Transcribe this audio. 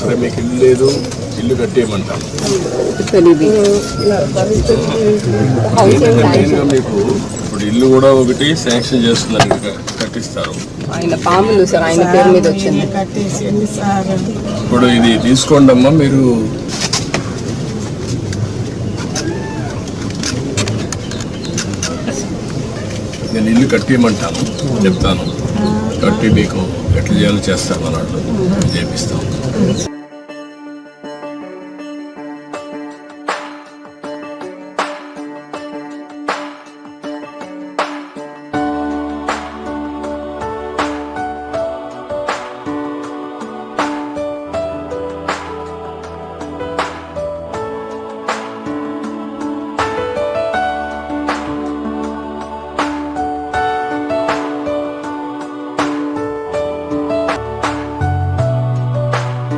సరే మీకు ఇల్లు లేదు ఇల్లు కట్టేయమంటాం. మెయిన్గా మీకు ఇప్పుడు ఇల్లు కూడా ఒకటి శాంక్షన్ చేస్తున్నారు కట్టిస్తారు. ఆయన పాములు సార్ ఆయన పేరు మీద వచ్చింది. ఇప్పుడు ఇది తీసుకోండి అమ్మా మీరు నేను ఇల్లు కట్టేయమంటాను చెప్తాను. కట్టి మీకు ఎట్లా చేయాలో చేస్తాం అన్నట్లు చేపిస్తాం.